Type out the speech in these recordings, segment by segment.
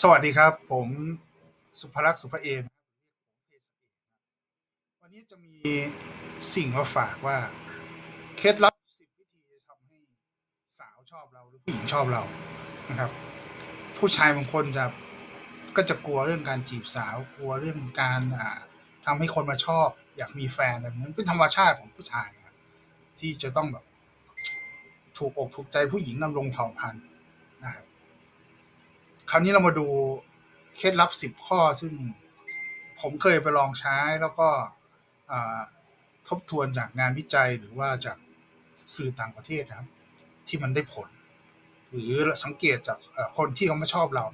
สวัสดีครับ ผมสุภลักษณ์สุภเอมวันนี้จะมีสิ่งมาฝากว่า เคล็ดลับสิบวิธีทำให้สาวชอบเราหรือผู้หญิงชอบเรานะครับ ผู้ชายบางคนจะก็จะกลัวเรื่องการจีบสาว กลัวเรื่องการอ่าทำให้คนมาชอบ อยากมีแฟนอะไรแบบนั้นเป็นธรรมชาติของผู้ชายครับที่จะต้องแบบ ถูกอกถูกใจผู้หญิงนำลงเผ่าพันธุ์ คราวนี้เรามาดูเคล็ดลับสิบข้อซึ่งผมเคยไปลองใช้แล้วก็ทบทวนจากงานวิจัยหรือว่าจากสื่อต่างประเทศนะครับ ที่มันได้ผล หรือสังเกตจากคนที่เขาไม่ชอบเรา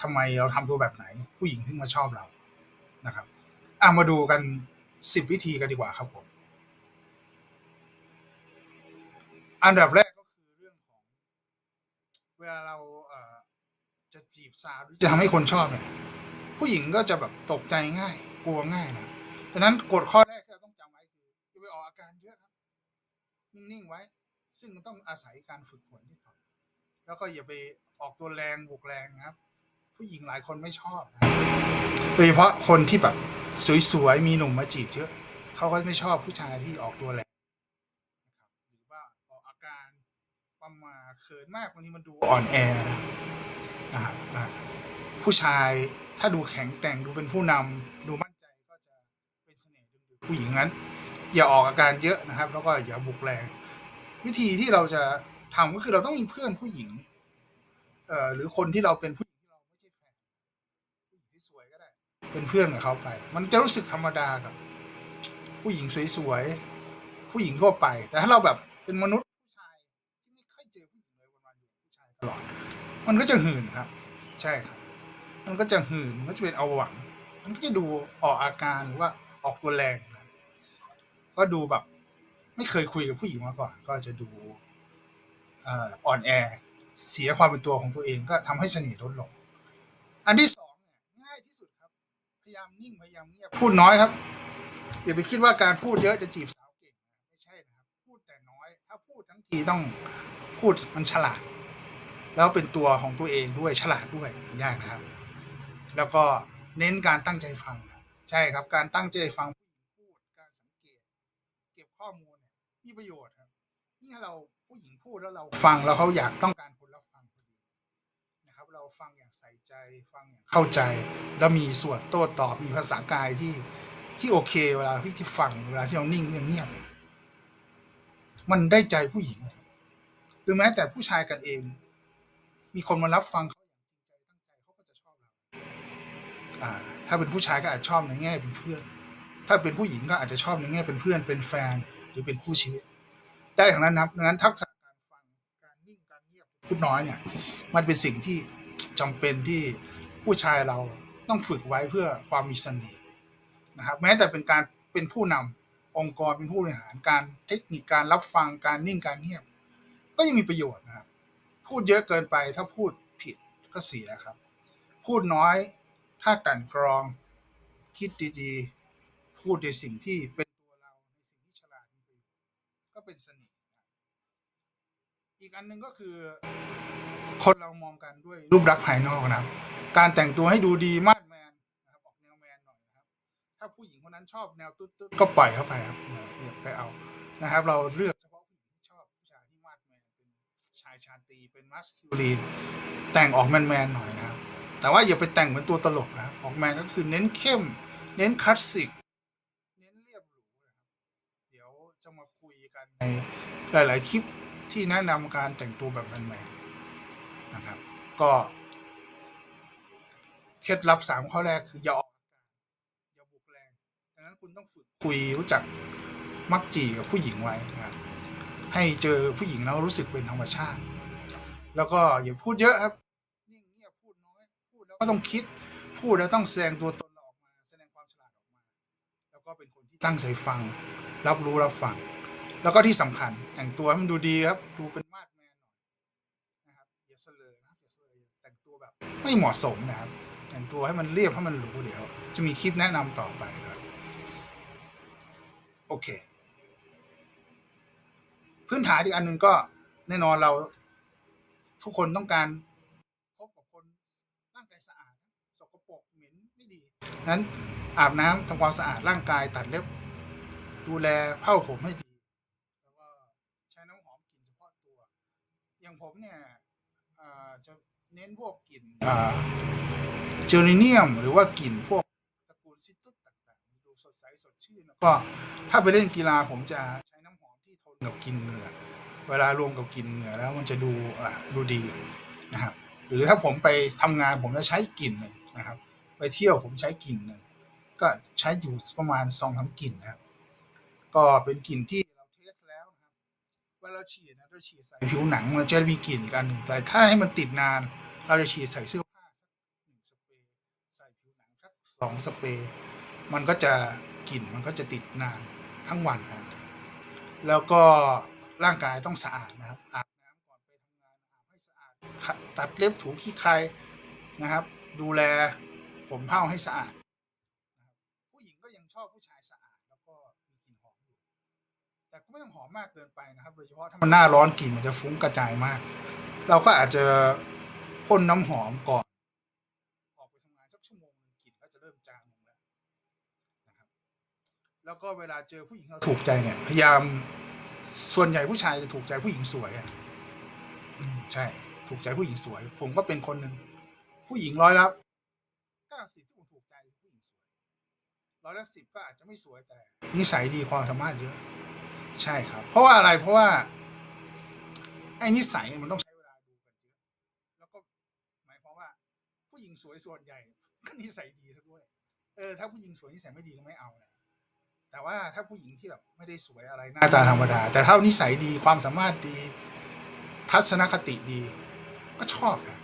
ทำไมเราทำตัวแบบไหน ผู้หญิงถึงมาชอบเรานะครับอะมาดูกันสิบวิธีกันดีกว่าครับผม อันดับแรกก็คือเรื่องของ เวลาเราเอ่อจะจี บสาวจะทำให้คนชอบเนี่ยผู้หญิงก็จะแบบตกใจง่าย กลัวง่ายนะดังนั้นกฎข้อแรกที่เราต้องจำไว้คืออย่าไปออกอาการเยอะครับ นิ่งๆไว้ ซึ่งมันต้องอาศัยการฝึกฝนนิดหน่อยแล้วก็อย่าไปออกตัวแรงบุกแรงครับ ผู้หญิงหลายคนไม่ชอบโดยเฉพาะคนที่แบบสวยๆมีหนุ่มมาจีบเยอะเขาก็ไม่ชอบผู้ชายที่ออกตัวแรงนะครับหรือว่าออกอาการประมาเขินมากบางทีมันดูอ่อนแอ นะครับผู้ชายถ้าดูแข็งแกร่งดูเป็นผู้นำดูมั่นใจก็จะเป็นเสน่ห์ดึงดูดผู้หญิงนั้น อย่าออกอาการเยอะนะครับ แล้วก็อย่าบุกแรง วิธีที่เราจะทำก็คือเราต้องมีเพื่อนผู้หญิงเอ่อหรือคนที่เราเป็นผู้หญิงที่เราไม่ใช่แฟนผู้หญิงที่สวยก็ได้ เป็นเพื่อนกับเขาไป มันจะรู้สึกธรรมดากับ ผู้หญิงสวยๆผู้หญิงทั่วไป แต่ถ้าเราแบบเป็นมนุษย์ มันก็จะหื่นครับ ใช่ครับ มันก็จะหื่นมันก็จะเป็นเอาหวัง มันก็จะดูออกอาการหรือว่าออกตัวแรงก็ดูแบบ ไม่เคยคุยกับผู้หญิงมาก่อน ก็จะดูอ่อนแอ เสียความเป็นตัวของตัวเองก็ทำให้เสน่ห์ลดลง อันที่สองเนี่ยง่ายที่สุดครับ พยายามนิ่งพยายามเงียบพูดน้อยครับอย่าไปคิดว่าการพูดเยอะจะจีบสาวเก่งไม่ใช่นะครับ พูดแต่น้อย ถ้าพูดทั้งทีต้องพูดมันฉลาด แล้วเป็นตัวของตัวเองด้วยฉลาดด้วยยากนะครับ แล้วก็เน้นการตั้งใจฟัง ใช่ครับ การตั้งใจฟังผู้หญิงพูดการสังเกต เก็บข้อมูลเนี่ยมีประโยชน์ครับนี่ถ้าเราผู้หญิงพูดแล้วเราฟังแล้วเขาอยากต้องการคนรับฟังพอดีนะครับ เราฟังอย่างใส่ใจฟังอย่างเข้าใจ แล้วมีส่วนโต้ตอบมีภาษากายที่ที่โอเคเวลาที่ที่ฟังเวลาที่เรานิ่งเงียบเนี่ยมันได้ใจผู้หญิงหรือแม้แต่ผู้ชายกันเอง มีคนมารับฟังเขาอย่างจริงใจตั้งใจเขาก็จะชอบเราอ่าถ้าเป็นผู้ชายก็อาจชอบในแง่เป็นเพื่อน ถ้าเป็นผู้หญิงก็อาจจะชอบในแง่เป็นเพื่อนเป็นแฟนหรือเป็นคู่ชีวิต ได้ทั้งนั้นนะครับดังนั้นทักษะการฟังการนิ่งการเงียบพูดน้อยเนี่ย มันเป็นสิ่งที่จำเป็นที่ผู้ชายเราต้องฝึกไว้เพื่อความมีเสน่ห์นะครับ แม้แต่เป็นการเป็นผู้นำองค์กรเป็นผู้บริหารการเทคนิคการรับฟังการนิ่งการเงียบ ก็ยังมีประโยชน์นะครับ พูดเยอะเกินไปถ้าพูดผิดก็เสียครับ พูดน้อยถ้ากลั่นกรองคิดดีๆ พูดในสิ่งที่เป็นตัวเราในสิ่งที่ฉลาดมีประโยชน์ก็เป็นเสน่ห์อีกอันหนึ่งก็คือ คนเรามองกันด้วยรูปลักษณ์ภายนอกนะครับ การแต่งตัวให้ดูดีมาดแมนนะครับออกแนวแมนหน่อยนะครับ ถ้าผู้หญิงคนนั้นชอบแนวตุ๊ดๆก็ปล่อยเข้าไปครับอย่าไปเอานะครับ เราเลือก ชาตีเป็นมัสคิวลีนแต่งออกแมนๆหน่อยนะครับแต่ว่าอย่าไปแต่งเหมือนตัวตลกนะออกแมนก็คือเน้นเข้ม เน้นคลาสสิกเน้นเรียบหรูนะครับเดี๋ยวจะมาคุยกันในหลายๆคลิปที่แนะนำการแต่งตัวแบบแมนๆนะครับ ก็เคล็ดลับสามข้อแรกคืออย่าออกอาการอย่าบุกแรงดังนั้นคุณต้องฝึกคุยรู้จักมักจีกับผู้หญิงไว้นะครับให้เจอผู้หญิงแล้วรู้สึกเป็นธรรมชาติ แล้วก็อย่าพูดเยอะครับนิ่งเงียบพูดน้อยพูดแล้วก็ต้องคิด พูดแล้วต้องแสดงตัวตนออกมา แสดงความฉลาดออกมา แล้วก็เป็นคนที่ตั้งใจฟัง รับรู้รับฟัง แล้วก็ที่สำคัญแต่งตัวให้มันดูดีครับ ดูเป็นมาดแมนหน่อยนะครับอย่าเสลอนะอย่าเสลอแต่งตัวแบบไม่เหมาะสมนะครับ แต่งตัวให้มันเรียบให้มันหรูเดี๋ยว จะมีคลิปแนะนำต่อไปครับโอเค พื้นฐานอีกอันหนึ่งก็แน่นอนเรา ทุกคนต้องการพบกับคนร่างกายสะอาดสกปรกเหม็นไม่ดีนั้นอาบน้ำทำความสะอาดร่างกายตัดเล็บ ดูแลเผ้าผมให้ดีแล้วก็ใช้น้ำหอมกลิ่นเฉพาะตัว อย่างผมเนี่ยจะเน้นพวกกลิ่นเจอริเนียม หรือว่ากลิ่นพวกตระกูลซิตรุสต่างๆดูสดใสสดชื่นแล้วก็ถ้าไปเล่นกีฬาผมจะใช้น้ำหอมที่ทนกับกลิ่นเหงื่อ เวลารวมกับกลิ่นเหงื่อแล้วมันจะดูอ่าดูดีนะครับหรือถ้าผมไปทำงานผมจะใช้กลิ่นหนึ่งนะครับ ไปเที่ยวผมใช้กลิ่นหนึ่งก็ใช้อยู่ประมาณสองสามกลิ่นนะครับ ก็เป็นกลิ่นที่เราเทสแล้วนะครับเวลาเราฉีดนะเราฉีดใส่ผิวหนังมันจะมีกลิ่นอีกอันหนึ่งแต่ถ้าให้มันติดนาน เราจะฉีดใส่เสื้อผ้าสักหนึ่งสเปรย์ใส่ผิวหนังสักสองสเปรย์มันก็จะกลิ่นมันก็จะติดนานทั้งวันนะครับแล้วก็ ร่างกายต้องสะอาดนะครับอาบน้ำก่อนไปทำงานอาบให้สะอาดตัดเล็บถูขี้ใครนะครับ ดูแลผมเผ้าให้สะอาดนะผู้หญิงก็ยังชอบผู้ชายสะอาดแล้วก็มีกลิ่นหอมอยู่แต่ก็ไม่ต้องหอมมากเกินไปนะครับ โดยเฉพาะถ้ามันหน้าร้อนกลิ่นมันจะฟุ้งกระจายมาก เราก็อาจจะพ่นน้ำหอมก่อนออกไปทำงานสักชั่วโมงหนึ่งกลิ่นก็จะเริ่มจางลงแล้วนะครับ แล้วก็เวลาเจอผู้หญิงเราถูกใจเนี่ยพยายาม ส่วนใหญ่ผู้ชายจะถูกใจผู้หญิงสวยอะใช่ ถูกใจผู้หญิงสวย ผมก็เป็นคนหนึ่งผู้หญิงร้อยละเก้าสิบที่ผมถูกใจผู้หญิงสวยร้อยละสิบก็อาจจะไม่สวยแต่ นิสัยดีความสามารถเยอะ ใช่ครับ เพราะว่าอะไรเพราะว่าไอ้นิสัยมันต้องใช้เวลาดูกันเยอะแล้วก็หมายความว่า ผู้หญิงสวยส่วนใหญ่ก็นิสัยดีซะด้วยเออถ้าผู้หญิงสวยนิสัยไม่ดีก็ไม่เอานะ แต่ว่าถ้าผู้หญิงที่แบบไม่ได้สวยอะไรหน้าตาธรรมดา แต่ถ้านิสัยดีความสามารถดี ทัศนคติดี ก็ชอบนะ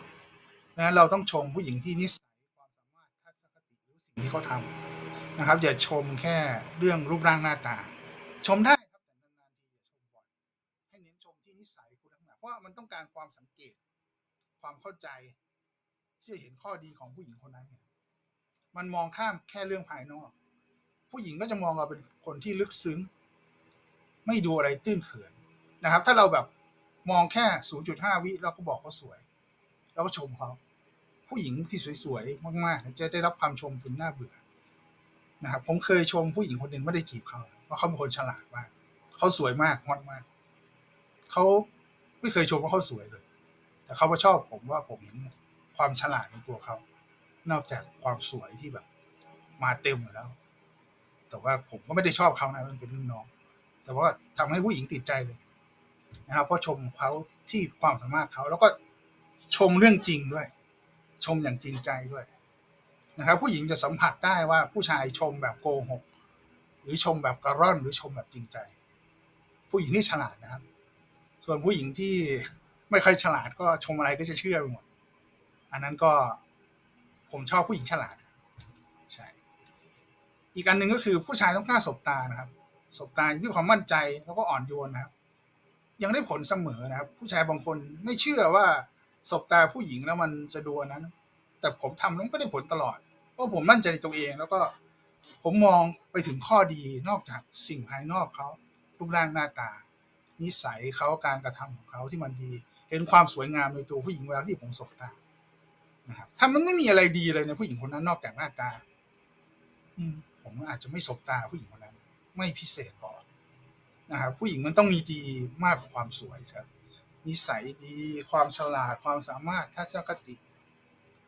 นะเราต้องชมผู้หญิงที่นิสัยความสามารถทัศนคติหรือสิ่งที่เขาทำนะครับ อย่าชมแค่เรื่องรูปร่างหน้าตา ชมได้ครับแต่นานๆทีอย่าชมบ่อยให้เน้นชมที่นิสัยคุณทั้งหลายเพราะมันต้องการความสังเกต ความเข้าใจ ที่จะเห็นข้อดีของผู้หญิงคนนั้น มันมองข้ามแค่เรื่องภายนอก ผู้หญิงก็จะมองเราเป็นคนที่ลึกซึ้ง ไม่ดูอะไรตื้นเขินนะครับ ถ้าเราแบบมองแค่ 0.5 วิเราก็บอกเขาสวย เราก็ชมเขาผู้หญิงที่สวยๆมากๆจะได้รับคำชมจนน่าเบื่อนะครับ ผมเคยชมผู้หญิงคนหนึ่งไม่ได้จีบเขาว่าเขาเป็นคนฉลาดมากเขาสวยมากฮอตมากเขาไม่เคยชมว่าเขาสวยเลย แต่เขาก็ชอบผมว่าผมเห็นความฉลาดในตัวเขานอกจากความสวยที่แบบ มาเต็มอยู่แล้ว แต่ว่าผมก็ไม่ได้ชอบเขานะมันเป็นรุ่นน้อง แต่ว่าทำให้ผู้หญิงติดใจเลยนะครับเพราะชมเขาที่ความสามารถเขาแล้วก็ชมเรื่องจริงด้วย ชมอย่างจริงใจด้วยนะครับ ผู้หญิงจะสัมผัสได้ว่าผู้ชายชมแบบโกหก หรือชมแบบกระร่อนหรือชมแบบจริงใจ ผู้หญิงที่ฉลาดนะครับ ส่วนผู้หญิงที่ไม่ค่อยฉลาดก็ชมอะไรก็จะเชื่อไปหมด อันนั้นก็ผมชอบผู้หญิงฉลาด อีกอันหนึ่งก็คือผู้ชายต้องกล้าสบตานะครับสบตาด้วยความมั่นใจแล้วก็อ่อนโยนนะครับ ยังได้ผลเสมอนะครับ ผู้ชายบางคนไม่เชื่อว่าสบตาผู้หญิงแล้วมันจะดูนนั้น แต่ผมทำแล้วก็ได้ผลตลอด เพราะผมมั่นใจในตัวเอง แล้วก็ผมมองไปถึงข้อดีนอกจากสิ่งภายนอกเขารูปร่างหน้าตา นิสัยเขาการกระทำของเขาที่มันดี เห็นความสวยงามในตัวผู้หญิงเวลาที่ผมสบตานะครับถ้ามันไม่มีอะไรดีเลยในผู้หญิงคนนั้นนอกจากหน้าตา อืม ผมอาจจะไม่สบตาผู้หญิงคนนั้น ไม่พิเศษพอนะครับผู้หญิงมันต้องมีดีมากกว่าความสวยครับนิสัยดีความฉลาดความสามารถทัศนคติ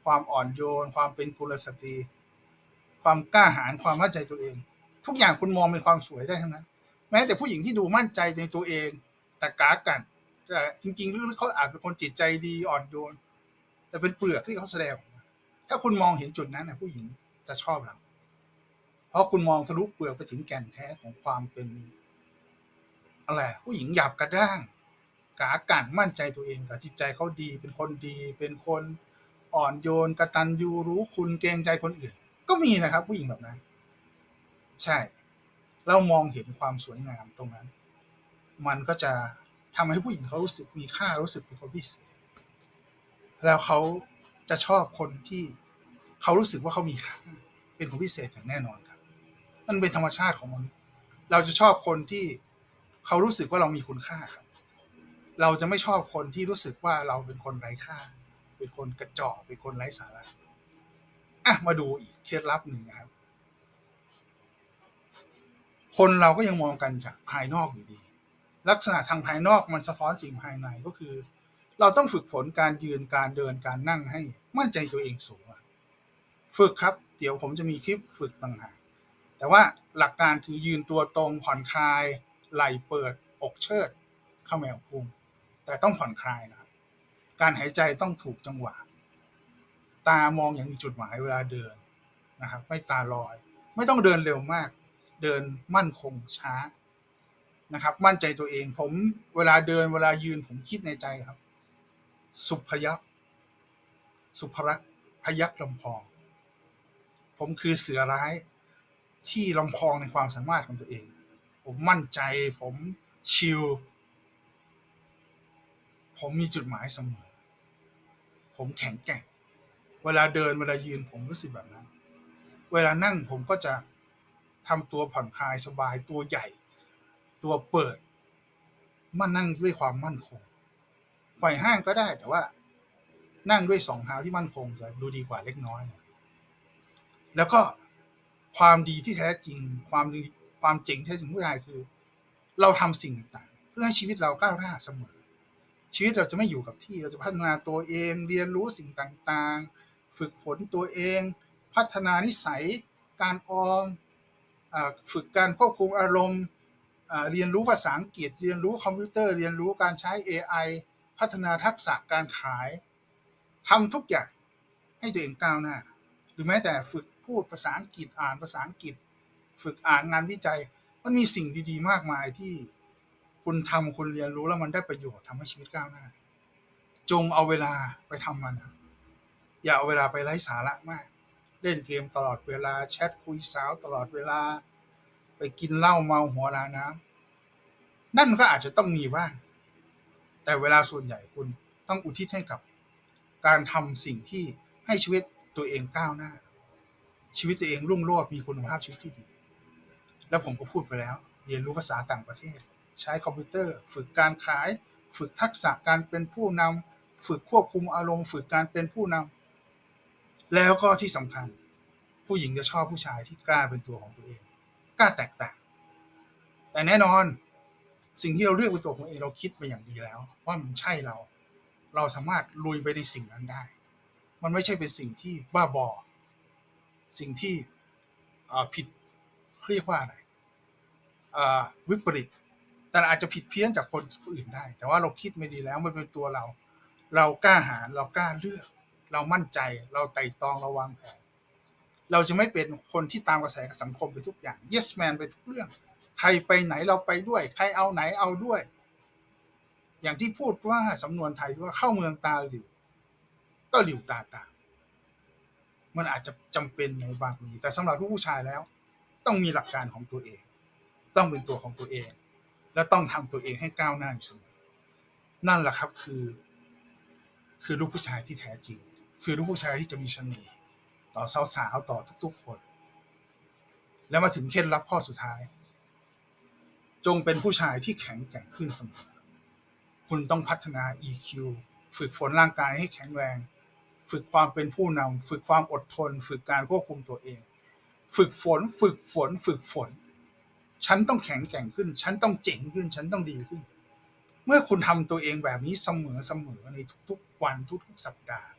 ความอ่อนโยน ความเป็นกุลสตรี ความกล้าหาญความมั่นใจตัวเอง ทุกอย่างคุณมองเป็นความสวยได้ทั้งนั้น แม้แต่ผู้หญิงที่ดูมั่นใจในตัวเอง แต่กากันแต่จริงๆลึกๆเขาอาจเป็นคนจิตใจดีอ่อนโยนแต่เป็นเปลือกที่เขาแสดงถ้าคุณมองเห็นจุดนั้นนะผู้หญิงจะชอบเรา เพราะคุณมองทะลุเปลือกไปถึงแก่นแท้ของความเป็นอะไรผู้หญิงหยาบกระด้าง กากันมั่นใจตัวเองแต่จิตใจเขาดีเป็นคนดี เป็นคนอ่อนโยนกระตัญญูรู้คุณเกรงใจคนอื่น ก็มีนะครับ ผู้หญิงแบบนั้น ใช่ เรามองเห็นความสวยงามตรงนั้น มันก็จะทำให้ผู้หญิงเขารู้สึกมีค่ารู้สึกเป็นคนพิเศษแล้วเขาจะชอบคนที่เขารู้สึกว่าเขามีค่าเป็นคนพิเศษอย่างแน่นอน มันเป็นธรรมชาติของมนุษย์เราจะชอบคนที่เขารู้สึกว่าเรามีคุณค่าครับ เราจะไม่ชอบคนที่รู้สึกว่าเราเป็นคนไร้ค่า เป็นคนกระจอกเป็นคนไร้สาระอะมาดูอีกเคล็ดลับหนึ่งนะครับ คนเราก็ยังมองกันจากภายนอกอยู่ดี ลักษณะทางภายนอกมันสะท้อนสิ่งภายในก็คือ เราต้องฝึกฝนการยืนการเดินการนั่งให้มั่นใจตัวเองสูงฝึกครับ เดี๋ยวผมจะมีคลิปฝึกต่างหาก แต่ว่าหลักการคือยืนตัวตรงผ่อนคลาย ไหล่เปิด อกเชิด เข้าแมวพุงแต่ต้องผ่อนคลายนะครับ การหายใจต้องถูกจังหวะ ตามองอย่างมีจุดหมายเวลาเดินนะครับ ไม่ตาลอย ไม่ต้องเดินเร็วมาก เดินมั่นคงช้านะครับ มั่นใจตัวเอง ผมเวลาเดินเวลายืนผมคิดในใจครับ สุพยักสุภรักพยักษ์ลำพอง ผมคือเสือร้าย ที่ลำพองในความสามารถของตัวเอง ผมมั่นใจผมชิล ผมมีจุดหมายเสมอ ผมแข็งแกร่ง เวลาเดินเวลายืนผมรู้สึกแบบนั้น เวลานั่งผมก็จะทำตัวผ่อนคลายสบายตัวใหญ่ ตัวเปิด มันนั่งด้วยความมั่นคงไฟห้างก็ได้แต่ว่า นั่งด้วยสองเท้าที่มั่นคงจะดูดีกว่าเล็กน้อย แล้วก็ ความดีที่แท้จริง ความดีความเจ๋งแท้จริงผู้ชายคือ เราทำสิ่งต่างๆ เพื่อให้ชีวิตเราก้าวหน้าเสมอ ชีวิตเราจะไม่อยู่กับที่เราจะพัฒนาตัวเองเรียนรู้สิ่งต่างๆ ฝึกฝนตัวเอง พัฒนานิสัย การออมฝึกการควบคุมอารมณ์เรียนรู้ภาษาอังกฤษ เรียนรู้คอมพิวเตอร์ เรียนรู้การใช้ AI พัฒนาทักษะการขายทำทุกอย่างให้ตัวเองก้าวหน้า หรือแม้แต่ฝึก พูดภาษาอังกฤษอ่านภาษาอังกฤษ ฝึกอ่านงานวิจัย มันมีสิ่งดีๆ มากมายที่คุณทำคุณเรียนรู้แล้วมันได้ประโยชน์ทำให้ชีวิตก้าวหน้า จงเอาเวลาไปทำมัน อย่าเอาเวลาไปไร้สาระมาก เล่นเกมตลอดเวลาแชทคุยสาวตลอดเวลา ไปกินเหล้าเมาหัวลาน้ำนั่นก็อาจจะต้องมีบ้างแต่เวลาส่วนใหญ่คุณต้องอุทิศให้กับ การทำสิ่งที่ให้ชีวิตตัวเองก้าวหน้า ชีวิตตัวเองรุ่งโรจน์มีคุณภาพชีวิตที่ดี แล้วผมก็พูดไปแล้ว เรียนรู้ภาษาต่างประเทศ ใช้คอมพิวเตอร์ ฝึกการขาย ฝึกทักษะการเป็นผู้นำฝึกควบคุมอารมณ์ ฝึกการเป็นผู้นำแล้วก็ที่สำคัญ ผู้หญิงจะชอบผู้ชายที่กล้าเป็นตัวของตัวเอง กล้าแตกต่าง แต่แน่นอนสิ่งที่เราเลือกเป็นตัวของเองเราคิดไปอย่างดีแล้ว ว่ามันใช่เรา เราสามารถลุยไปในสิ่งนั้นได้ มันไม่ใช่เป็นสิ่งที่บ้าบอ สิ่งที่ผิดเรียกว่าอะไรวิปริต แต่อาจจะผิดเพี้ยนจากคนอื่นได้ แต่ว่าเราคิดไม่ดีแล้วมันเป็นตัวเรา เรากล้าหาญเรากล้าเลือก เรามั่นใจ เราไต่ตองเราวางแผนเราจะไม่เป็นคนที่ตามกระแสสังคมไปทุกอย่าง yes man ไปทุกเรื่อง ใครไปไหนเราไปด้วย ใครเอาไหนเอาด้วย อย่างที่พูดว่าสำนวนไทยว่าเข้าเมืองตาหลิว ก็หลิวตาตาม มันอาจจะจำเป็นในบางทีแต่สำหรับผู้ชายแล้ว ต้องมีหลักการของตัวเอง ต้องเป็นตัวของตัวเอง และต้องทำตัวเองให้ก้าวหน้าอยู่เสมอนั่นแหละครับคือ คือลูกผู้ชายที่แท้จริง คือลูกผู้ชายที่จะมีเสน่ห์ต่อสาวๆต่อทุกๆคน แล้วมาถึงเคล็ดลับข้อสุดท้าย จงเป็นผู้ชายที่แข็งแกร่งขึ้นเสมอ คุณต้องพัฒนา EQ ฝึกฝนร่างกายให้แข็งแรง ฝึกความเป็นผู้นำฝึกความอดทน ฝึกการควบคุมตัวเอง ฝึกฝน ฝึกฝน ฝึกฝน ฉันต้องแข็งแกร่งขึ้น ฉันต้องเจ๋งขึ้น ฉันต้องดีขึ้น เมื่อคุณทำตัวเองแบบนี้เสมอเสมอในทุกๆวันทุกๆ สัปดาห์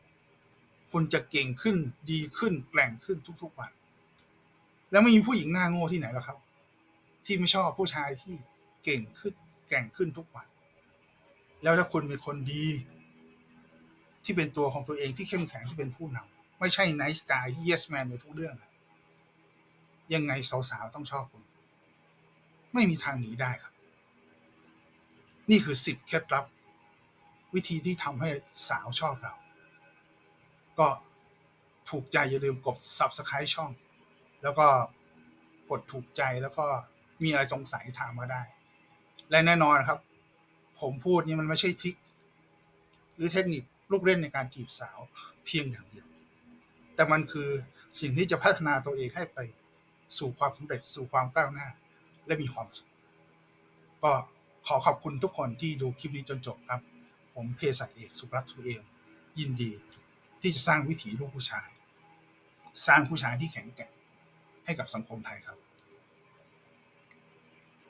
คุณจะเก่งขึ้นดีขึ้น แกร่งขึ้นทุกๆวัน แล้วไม่มีผู้หญิงหน้าโง่ที่ไหนหรอครับ ที่ไม่ชอบผู้ชายที่เก่งขึ้นแก่งขึ้นทุกวัน แล้วถ้าคุณเป็นคนดี ที่เป็นตัวของตัวเองที่เข้มแข็งที่เป็นผู้นำไม่ใช่ไนท์สกายที่ yes man ในทุกเรื่อง ยังไงสาวๆต้องชอบคุณ ไม่มีทางหนีได้ครับ นี่คือสิบเคล็ดลับ วิธีที่ทำให้สาวชอบเรา ก็ถูกใจอย่าลืมกด subscribe ช่อง แล้วก็กดถูกใจแล้วก็มีอะไรสงสัยถามมาได้ และแน่นอนครับ ผมพูดนี่มันไม่ใช่ทิก หรือเทคนิค ลูกเล่นในการจีบสาวเพียงอย่างเดียว แต่มันคือสิ่งที่จะพัฒนาตัวเองให้ไปสู่ความสำเร็จสู่ความก้าวหน้า และมีความสุขก็ขอขอบคุณทุกคนที่ดูคลิปนี้จนจบครับ ผมเพศัตเอกสุรักษ์สุเอมยินดี ที่จะสร้างวิถีลูกผู้ชาย สร้างผู้ชายที่แข็งแกร่งให้กับสังคมไทยครับ